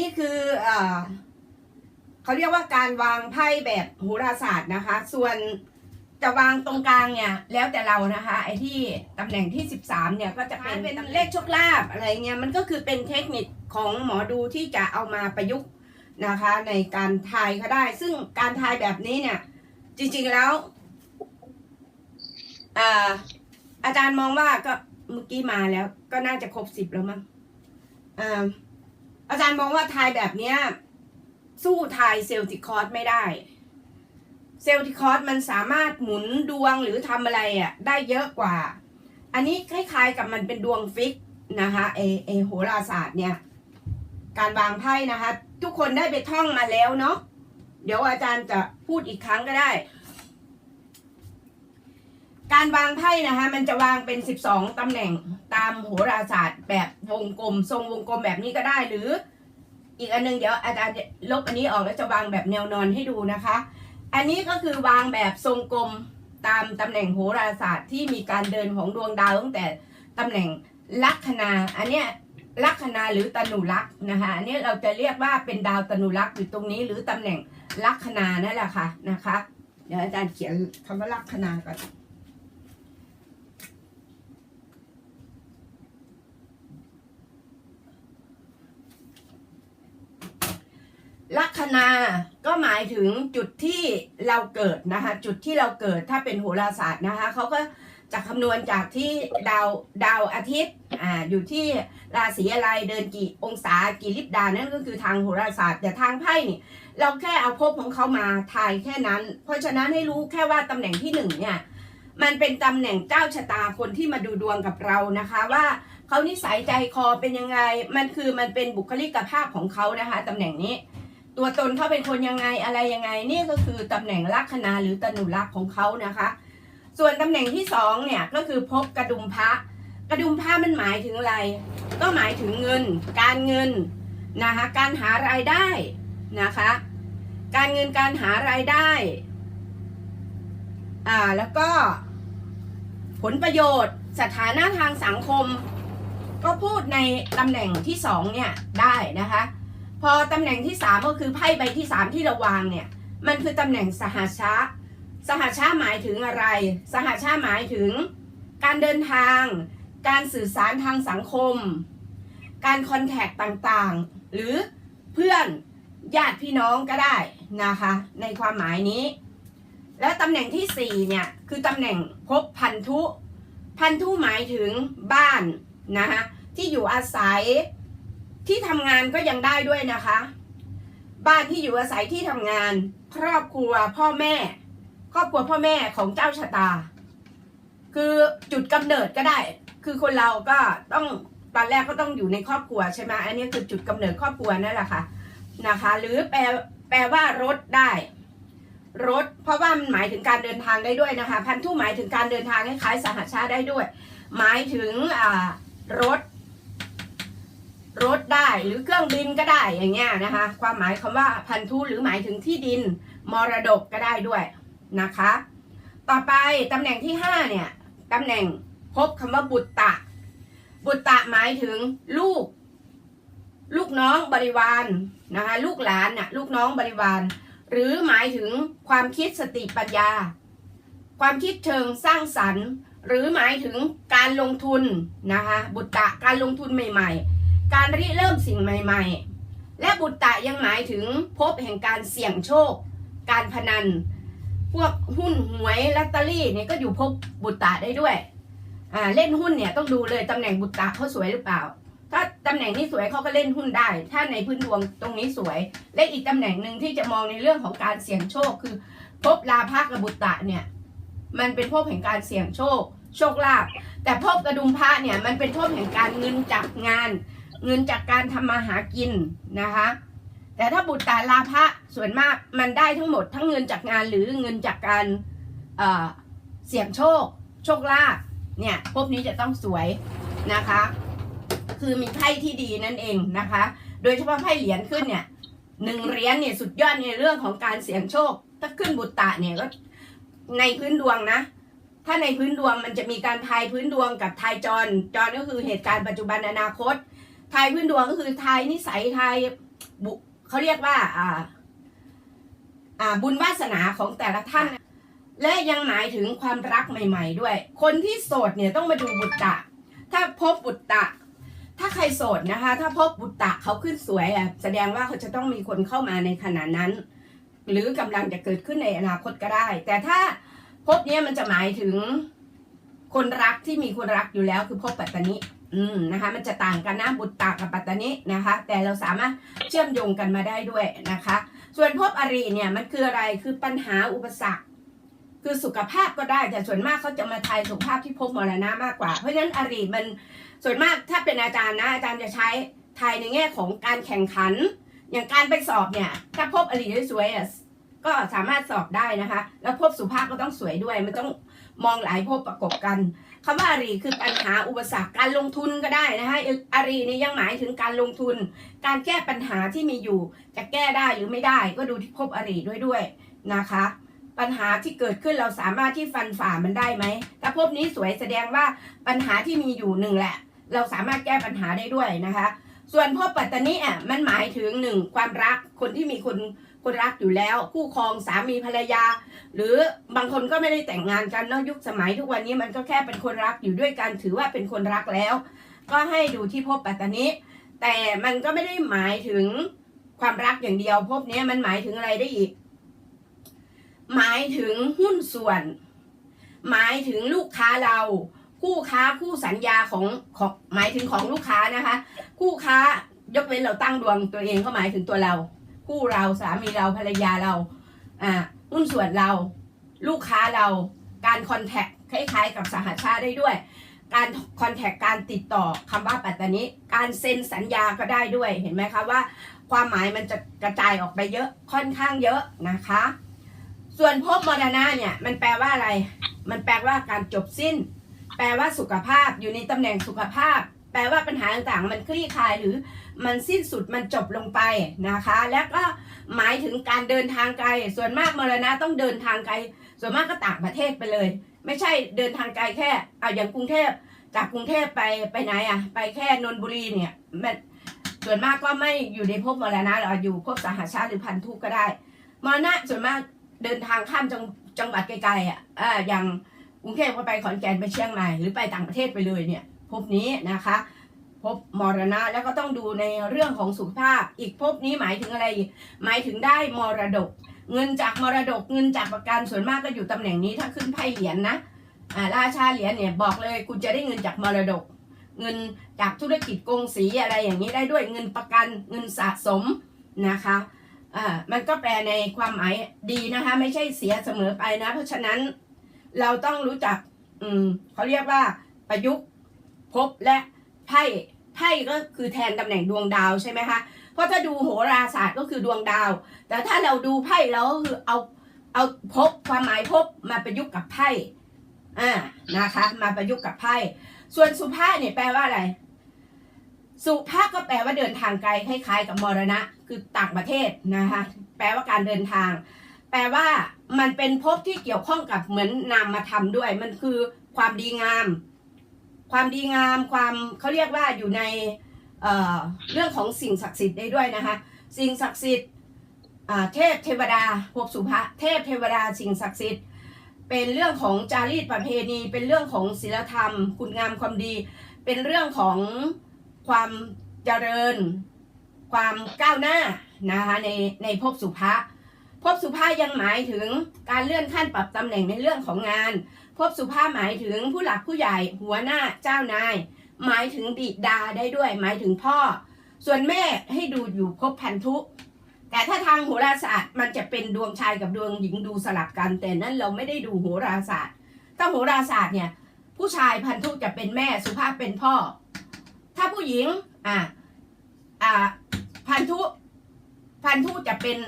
อ่านี่คืออ่าเขาเรียกว่าการวางไพ่แบบโหราศาสตร์นะคะ ส่วนจะวางตรงกลางเนี่ยแล้วแต่เรานะคะ ไอ้ที่ตำแหน่งที่ 13 เนี่ยก็จะเป็นเป็นเลขโชคลาภอะไรเงี้ยมันก็คือเป็นเทคนิคของหมอดูที่จะเอามาประยุกต์นะคะ ในการทายก็ได้ ซึ่งการทายแบบนี้เนี่ย จริงๆแล้วอ่าอาจารย์มองว่าก็เมื่อกี้มาแล้ว ก็น่าจะครบสิบแล้วมั้งอ่า อาจารย์มองว่าทายแบบเนี้ยสู้ทายเซลติคอร์สไม่ได้ เซลติคอร์สมันสามารถหมุนดวงหรือทำอะไรอะได้เยอะกว่า อันนี้คล้ายๆกับมันเป็นดวงฟิกนะคะเอเอโหราศาสตร์เนี่ยการวางไพ่นะคะ ทุกคนได้ไปท่องมาแล้วเนาะเดี๋ยวอาจารย์จะพูดอีกครั้งก็ได้ การวางไพ่นะคะ มันจะวางเป็น 12 ตำแหน่งตามโหราศาสตร์แบบวงกลม ทรงวงกลมแบบนี้ก็ได้หรือ อีกอันหนึงเดี๋ยวอาจารย์ลบอันนี้ออกแล้วจะวางแบบแนวนอนให้ดูนะคะ อันนี้ก็คือวางแบบทรงกลมตามตำแหน่งโหราศาสตร์ที่มีการเดินของดวงดาวตั้งแต่ตำแหน่งลัคนา อันเนี้ยลัคนาหรือตนุลักษ์นะคะอันนี้เราจะเรียกว่าเป็นดาวตนุลักษ์อยู่ตรงนี้หรือตำแหน่งลัคนานั่นแหละค่ะนะคะ เดี๋ยวอาจารย์เขียนคำว่าลัคนาก่อน ลัคนาก็หมายถึงจุดที่เราเกิดนะคะ จุดที่เราเกิดถ้าเป็นโหราศาสตร์นะคะเขาก็จะคำนวณจากที่ดาวดาวอาทิตย์อ่าอยู่ที่ราศีอะไรเดินกี่องศากี่ลิบดานั่นก็คือทางโหราศาสตร์แต่ทางไพ่นี่เราแค่เอาภพของเขามาทายแค่นั้น เพราะฉะนั้นให้รู้แค่ว่าตำแหน่งที่หนึ่งเนี่ยมันเป็นตำแหน่งเจ้าชะตาคนที่มาดูดวงกับเรานะคะว่าเขานิสัยใจคอเป็นยังไง มันคือมันเป็นบุคลิกภาพของเขานะคะตำแหน่งนี้ ตัวตนเขาเป็นคนยังไงอะไรยังไงนี่ก็คือตำแหน่งลัคนาหรือตนุลักษ์ของเขานะคะ ส่วนตำแหน่งที่สองเนี่ยก็คือพบกระดุมพระกระดุมพระมันหมายถึงอะไร ก็หมายถึงเงิน การเงินนะคะการหารายได้นะคะ การเงินการหารายได้อ่าแล้วก็ผลประโยชน์สถานะทางสังคม ก็พูดในตำแหน่งที่สองเนี่ยได้นะคะ พอตำแหน่งที่สามก็คือไพ่ใบที่สามที่เราวางเนี่ย มันคือตำแหน่งสหชาสหชาหมายถึงอะไร สหชาหมายถึง การเดินทาง การสื่อสารทางสังคม การคอนแทคต่างๆ หรือเพื่อนญาติพี่น้องก็ได้นะคะ ในความหมายนี้ และตำแหน่งที่สี่เนี่ย คือตำแหน่งภพพันธุ พันธุหมายถึงบ้านนะคะที่อยู่อาศัย ที่ทำงานก็ยังได้ด้วยนะคะ บ้านที่อยู่อาศัยที่ทำงาน ครอบครัวพ่อแม่ ครอบครัวพ่อแม่ของเจ้าชะตา คือจุดกำเนิดก็ได้ คือคนเราก็ต้องตอนแรกก็ต้องอยู่ในครอบครัวใช่ไหมอันนี้คือจุดกำเนิดครอบครัวนั่นแหละค่ะนะคะ หรือแปลแปลว่ารถได้รถ เพราะว่ามันหมายถึงการเดินทางได้ด้วยนะคะ พันธุหมายถึงการเดินทางคล้ายสหชาติได้ด้วย หมายถึงรถ รถได้หรือเครื่องบินก็ได้อย่างเงี้ยนะคะ ความหมายคำว่าพันธุหรือหมายถึงที่ดินมรดกก็ได้ด้วยนะคะ ต่อไปตำแหน่งที่ห้าเนี่ยตำแหน่งพบคำว่าบุตตะ บุตตะหมายถึงลูก ลูกน้องบริวารนะคะลูกหลานน่ะลูกน้องบริวาร หรือหมายถึงความคิดสติปัญญา ความคิดเชิงสร้างสรรค์ หรือหมายถึงการลงทุนนะคะบุตตะการลงทุนใหม่ ๆ การริเริ่มสิ่งใหม่ๆ และบุตตะยังหมายถึงพบแห่งการเสี่ยงโชค การพนัน พวกหุ้นหวยลอตเตอรี่เนี่ยก็อยู่พบบุตตะได้ด้วยอ่าเล่นหุ้นเนี่ยต้องดูเลยตำแหน่งบุตตะเขาสวยหรือเปล่า ถ้าตำแหน่งนี้สวยเขาก็เล่นหุ้นได้ ถ้าในพื้นดวงตรงนี้สวย และอีกตำแหน่งหนึ่งที่จะมองในเรื่องของการเสี่ยงโชคคือพบลาภกับบุตตะเนี่ยมันเป็นพบแห่งการเสี่ยงโชค โชคลาภแต่พบกระดุมพระเนี่ยมันเป็นพบแห่งการเงินจากงาน เงินจากการทำมาหากินนะคะ แต่ถ้าบุตรตาลาภะส่วนมากมันได้ทั้งหมดทั้งเงินจากงานหรือเงินจากการเเสี่ยงโชค โชคลาภเนี่ยพวกนี้จะต้องสวยนะคะ คือมีไพ่ที่ดีนั่นเองนะคะ โดยเฉพาะไพ่เหรียญขึ้นเนี่ยหนึ่งเหรียญเนี่ยสุดยอดในเรื่องของการเสี่ยงโชค ถ้าขึ้นบุตรตะเนี่ยก็ในพื้นดวงนะ ถ้าในพื้นดวงมันจะมีการทายพื้นดวงกับทายจร จรก็คือเหตุการณ์ปัจจุบันอนาคต ทายพื้นดวงก็คือทายนิสัยทายบุเขาเรียกว่า อ่า อ่า บุญวาสนาของแต่ละท่าน และยังหมายถึงความรักใหม่ ๆ ด้วย คนที่โสดเนี่ยต้องมาดูบุตตะ ถ้าพบบุตตะ ถ้าใครโสดนะคะ ถ้าพบบุตตะเขาขึ้นสวยอะแสดงว่าเขาจะต้องมีคนเข้ามาในขณะนั้น หรือกำลังจะเกิดขึ้นในอนาคตก็ได้ แต่ถ้าพบเนี้ยมันจะหมายถึงคนรักที่มีคนรักอยู่แล้วคือพบปัตตานิ อืมนะคะ มันจะต่างกันนะบุตรตากับปัตตานินะคะ แต่เราสามารถเชื่อมโยงกันมาได้ด้วยนะคะ ส่วนพบอริเนี่ยมันคืออะไรคือปัญหาอุปสรรค คือสุขภาพก็ได้แต่ส่วนมากเขาจะมาทายสุขภาพที่พบมรณะมากกว่า เพราะฉะนั้นอริมันส่วนมากถ้าเป็นอาจารย์นะอาจารย์จะใช้ทายในแง่ของการแข่งขัน อย่างการไปสอบเนี่ยถ้าพบอริสวยๆอะก็สามารถสอบได้นะคะ แล้วพบสุภาพก็ต้องสวยด้วยมันต้องมองหลายพบประกบกัน คำว่าอารีคือปัญหาอุปสรรคการลงทุนก็ได้นะคะอารีนี่ยังหมายถึงการลงทุน การแก้ปัญหาที่มีอยู่ จะแก้ได้หรือไม่ได้ ก็ดูที่พบอารีด้วยด้วยนะคะ ปัญหาที่เกิดขึ้นเราสามารถที่ฟันฝ่ามันได้ไหมถ้าพบนี้สวยแสดงว่าปัญหาที่มีอยู่หนึ่งแหละ เราสามารถแก้ปัญหาได้ด้วยนะคะ ส่วนพบปัตตานีอะมันหมายถึงหนึ่งความรักคนที่มีคน คนรักอยู่แล้ว คู่ครองสามีภรรยา หรือบางคนก็ไม่ได้แต่งงานกันเนาะยุคสมัยทุกวันนี้มันก็แค่เป็นคนรักอยู่ด้วยกันถือว่าเป็นคนรักแล้ว ก็ให้ดูที่ภพปัตตานิแต่มันก็ไม่ได้หมายถึงความรักอย่างเดียวภพนี้มันหมายถึงอะไรได้อีก หมายถึงหุ้นส่วน หมายถึงลูกค้าเรา คู่ค้าคู่สัญญาของของหมายถึงของลูกค้านะคะ คู่ค้ายกเว้นเราตั้งดวงตัวเองก็หมายถึงตัวเรา คู่เราสามีเราภรรยาเราอ่าหุ้นส่วนเรา ลูกค้าเราการคอนแทคคล้ายๆ กับสหชาติได้ด้วย การคอนแทคการติดต่อคำว่าปัตตานิการเซ็นสัญญาก็ได้ด้วยเห็นไหมคะว่า ความหมายมันจะกระจายออกไปเยอะค่อนข้างเยอะนะคะ ส่วนภพมรณะเนี่ยมันแปลว่าอะไร มันแปลว่าการจบสิ้น แปลว่าสุขภาพอยู่ในตำแหน่งสุขภาพ แปลว่าปัญหาต่างๆ มันคลี่คลายหรือมันสิ้นสุดมันจบลงไปนะคะ แล้วก็หมายถึงการเดินทางไกล ส่วนมากมรณะต้องเดินทางไกล ส่วนมากก็ต่างประเทศไปเลย ไม่ใช่เดินทางไกลแค่เอาอย่างกรุงเทพจากกรุงเทพไปไปไหนอะ ไปแค่นนบุรีเนี่ยมันส่วนมากก็ไม่อยู่ในภพมรณะหรอกอยู่ภพสหชาติหรือพันธุก็ได้มรณะส่วนมากเดินทางข้ามจังจังหวัดไกลๆอะอ่าอย่างกรุงเทพก็ไปขอนแก่นไปเชียงใหม่หรือไปต่างประเทศไปเลยเนี่ย ภพนี้นะคะภพมรณะแล้วก็ต้องดูในเรื่องของสุขภาพ อีกภพนี้หมายถึงอะไร หมายถึงได้มรดก เงินจากมรดกเงินจากประกันส่วนมากก็อยู่ตำแหน่งนี้ถ้าขึ้นไพ่เหรียญนะอ่าราชาเหรียญเนี่ยบอกเลยคุณจะได้เงินจากมรดก เงินจากธุรกิจกงสีอะไรอย่างนี้ได้ด้วยเงินประกันเงินสะสมนะคะอ่ามันก็แปลในความหมายดีนะคะ ไม่ใช่เสียเสมอไปนะ เพราะฉะนั้นเราต้องรู้จักอืมเขาเรียกว่าประยุกต์ ภพและไพ่ไพ่ก็คือแทนตำแหน่งดวงดาวใช่ไหมคะเพราะถ้าดูโหราศาสตร์ก็คือดวงดาว แต่ถ้าเราดูไพ่แล้วก็คือเอาเอาภพความหมายภพมาประยุกต์กับไพ่อ่านะคะ มาประยุกต์กับไพ่ส่วนสุภาพเนี่ยแปลว่าอะไร สุภาพก็แปลว่าเดินทางไกลคล้ายๆกับมรณะ คือต่างประเทศนะคะ แปลว่าการเดินทาง แปลว่ามันเป็นภพที่เกี่ยวข้องกับเหมือนนามมาทำด้วย มันคือความดีงาม ความดีงามความเขาเรียกว่าอยู่ในเเรื่องของสิ่งศักดิ์สิทธิ์ได้ด้วยนะคะ สิ่งศักดิ์สิทธิ์เทพเทวดาภพสุภะเทพเทวดาสิ่งศักดิ์สิทธิ์เป็นเรื่องของจารีตประเพณี เป็นเรื่องของศีลธรรม คุณงามความดี เป็นเรื่องของความเจริญ ความก้าวหน้านะคะในในภพสุภะ ภพสุภายังหมายถึงการเลื่อนขั้นปรับตำแหน่งในเรื่องของงานภพสุภาหมายถึงผู้หลักผู้ใหญ่หัวหน้าเจ้านาย หมายถึงบิดาได้ด้วย หมายถึงพ่อ ส่วนแม่ให้ดูอยู่ภพพันธุ แต่ถ้าทางโหราศาสตร์มันจะเป็นดวงชายกับดวงหญิงดูสลับกัน แต่นั้นเราไม่ได้ดูโหราศาสตร์ ถ้าโหราศาสตร์เนี่ยผู้ชายพันธุจะเป็นแม่สุภาพเป็นพ่อ ถ้าผู้หญิงอ่าอ่าพันธุ พันธุจะเป็น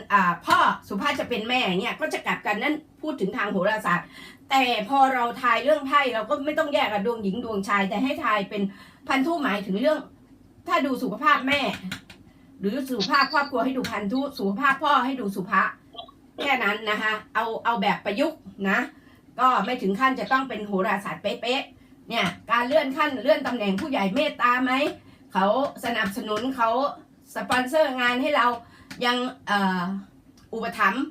พ่อสุภาพจะเป็นแม่เนี่ยก็จะกลับกันนั่นพูดถึงทางโหราศาสตร์ แต่พอเราทายเรื่องไพ่เราก็ไม่ต้องแยกกับดวงหญิงดวงชาย แต่ให้ทายเป็นพันธุหมายถึงเรื่อง ถ้าดูสุขภาพแม่ หรือสุขภาพครอบครัวให้ดูพันธุสุขภาพพ่อให้ดูสุภาพแค่นั้นนะคะเอาเอาแบบประยุกต์นะ ก็ไม่ถึงขั้นจะต้องเป็นโหราศาสตร์เป๊ะๆเนี่ยการเลื่อนขั้นเลื่อนตำแหน่งผู้ใหญ่เมตตาไหมเขาสนับสนุนเขาสปอนเซอร์งานให้เรา ยังอ,อุปถัมภ์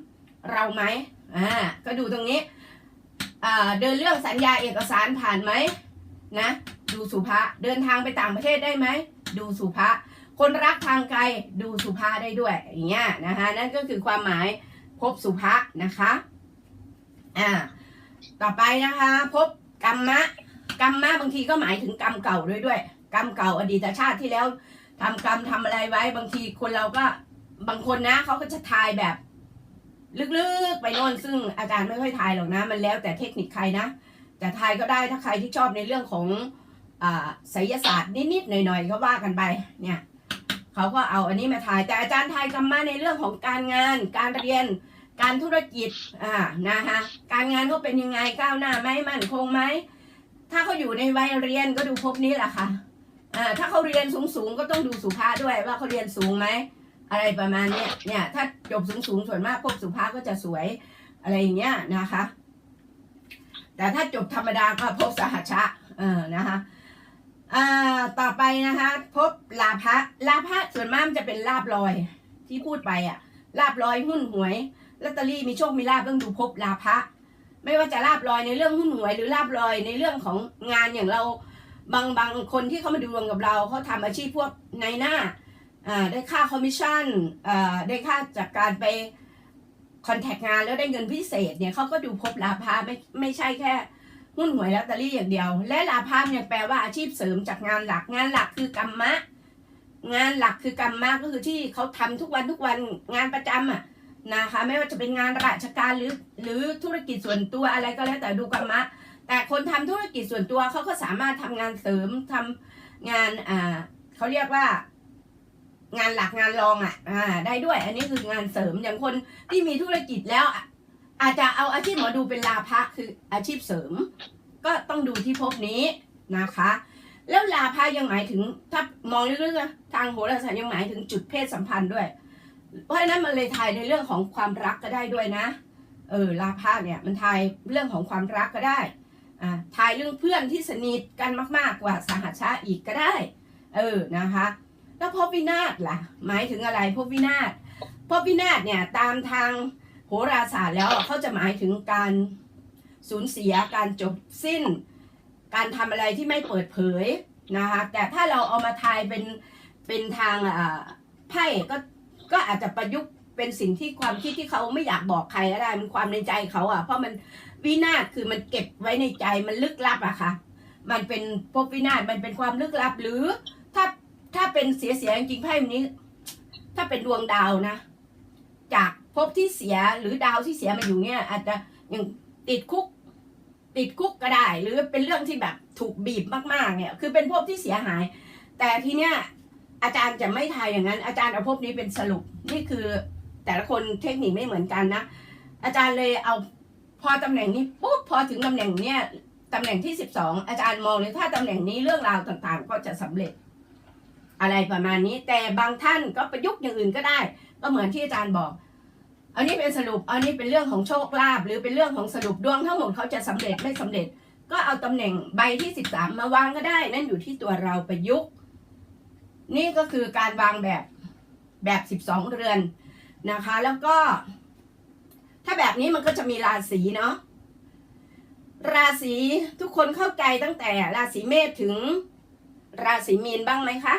เราไหมอ่าก็ดูตรงนี้เดินเรื่องสัญญาเอกสารผ่านไหมนะ ดูสุภาเดินทางไปต่างประเทศได้ไหม ดูสุภาคนรักทางไกลดูสุภาได้ด้วยอย่างเงี้ยนะคะนั่นก็คือความหมายพบสุภานะคะอ่าต่อไปนะคะพบกรรมะกรรมะบางทีก็หมายถึงกรรมเก่าด้วยด้วย กรรมเก่าอดีตชาติที่แล้วทำกรรมทำอะไรไว้บางทีคนเราก็ บางคนนะเขาก็จะทายแบบ ลึกๆไปโน่นซึ่งอาจารย์ไม่ค่อยทายหรอกนะ มันแล้วแต่เทคนิคใครนะ แต่ทายก็ได้ถ้าใครที่ชอบในเรื่องของอ่าไสยศาสตร์นิดๆหน่อยๆก็ว่ากันไปเนี่ยเขาก็เอาอันนี้มาทายแต่อาจารย์ทายกรรมะในเรื่องของการงาน การเรียน การธุรกิจอ่านะคะการงานเขาเป็นยังไงก้าวหน้าไหมมั่นคงไหมถ้าเขาอยู่ในวัยเรียนก็ดูภพนี้แหละค่ะอ่าถ้าเขาเรียนสูงๆก็ต้องดูสุภาพด้วยว่าเขาเรียนสูงไหม อะไรประมาณเนี้ยเนี่ยถ้าจบสูงๆส่วนมากภพสุภาก็จะสวยอะไรอย่างเงี้ยนะคะ แต่ถ้าจบธรรมดาก็พบสหัชะเออนะคะต่อไปนะคะพบลาภะลาภะส่วนมากมันจะเป็นลาบลอยที่พูดไปอะลาบลอยหุ้นหวยลอตเตอรี่มีโชคมีลาบต้องดูพบลาภะไม่ว่าจะลาบลอยในเรื่องหุ้นหวยหรือลาบลอยในเรื่องของงานอย่างเราบางบางคนที่เขามาดูดวงกับเราเขาทำอาชีพพวกในหน้า ได้ค่าคอมมิชชั่นได้ค่าจากการไปคอนแทคงานแล้วได้เงินพิเศษเนี่ยเขาก็ดูพบลาภะไม่ไม่ใช่แค่หุ้นหวยลอตเตอรี่อย่างเดียว และลาภาเนี่ยแปลว่าอาชีพเสริมจากงานหลักงานหลักคือกรรมะ งานหลักคือกรรมะก็คือที่เขาทำทุกวันทุกวันงานประจำอะนะคะ ไม่ว่าจะเป็นงานราชการหรือหรือธุรกิจส่วนตัวอะไรก็แล้วแต่ดูกรรมะ แต่คนทำธุรกิจส่วนตัวเขาก็สามารถทำงานเสริมทำงานอ่าเขาเรียกว่า งานหลักงานรองอะอ่าได้ด้วย อันนี้คืองานเสริมอย่างคนที่มีธุรกิจแล้วอาจจะเอาอาชีพหมอดูเป็นลาภะคืออาชีพเสริม ก็ต้องดูที่ภพนี้นะคะ แล้วลาภะยังหมายถึงถ้ามองลึกๆนะทางโหราศาสตร์ยังหมายถึงจุดเพศสัมพันธ์ด้วย เพราะฉะนั้นมันเลยทายในเรื่องของความรักก็ได้ด้วยนะเออลาภะเนี่ยมันทายเรื่องของความรักก็ได้อ่าทายเรื่องเพื่อนที่สนิทกันมาก ๆกว่าสหัชชาอีกก็ได้ เออนะคะ แล้วภพวินาศล่ะ หมายถึงอะไรภพวินาศภพวินาศเนี่ยตามทางโหราศาสตร์แล้วเขาจะหมายถึงการสูญเสียการจบสิ้น การทำอะไรที่ไม่เปิดเผยนะคะแต่ถ้าเราเอามาทายเป็นเป็นทางอ่าไพ่ก็ก็อาจจะประยุกต์เป็นสิ่งที่ความคิดที่เขาไม่อยากบอกใครก็ได้มันความในใจเขาอะเพราะมันวินาศคือมันเก็บไว้ในใจมันลึกลับอะค่ะ มันเป็นภพวินาศมันเป็นความลึกลับหรือ ถ้าเป็นเสียเสียจริงๆไพ่นี้ ถ้าเป็นดวงดาวนะ จากภพที่เสียหรือดาวที่เสียมาอยู่เนี่ย อาจจะยังติดคุก ติดคุกก็ได้ หรือเป็นเรื่องที่แบบถูกบีบมากๆ เนี่ย คือเป็นภพที่เสียหาย แต่ทีเนี้ยอาจารย์จะไม่ทายอย่างนั้น อาจารย์เอาภพนี้เป็นสรุปนี่คือแต่ละคนเทคนิคไม่เหมือนกันนะอาจารย์เลยเอาพอตำแหน่งนี้ปุ๊บพอถึงตำแหน่งเนี้ยตำแหน่งที่สิบสองอาจารย์มองเลยถ้าตำแหน่งนี้เรื่องราวต่างๆ ก็จะสำเร็จ อะไรประมาณนี้ แต่บางท่านก็ประยุกต์อย่างอื่นก็ได้ ก็เหมือนที่อาจารย์บอก อันนี้เป็นสรุป อันนี้เป็นเรื่องของโชคลาภหรือเป็นเรื่องของสรุปดวงทั้งหมดเขาจะสำเร็จไม่สำเร็จ ก็เอาตำแหน่งใบที่สิบสามมาวางก็ได้ นั่นอยู่ที่ตัวเราประยุกต์ นี่ก็คือการวางแบบแบบสิบสองเรือนนะคะ แล้วก็ ถ้าแบบนี้มันก็จะมีราศีเนาะราศีทุกคนเข้าใจตั้งแต่ราศีเมษถึงราศีมีนบ้างไหมคะ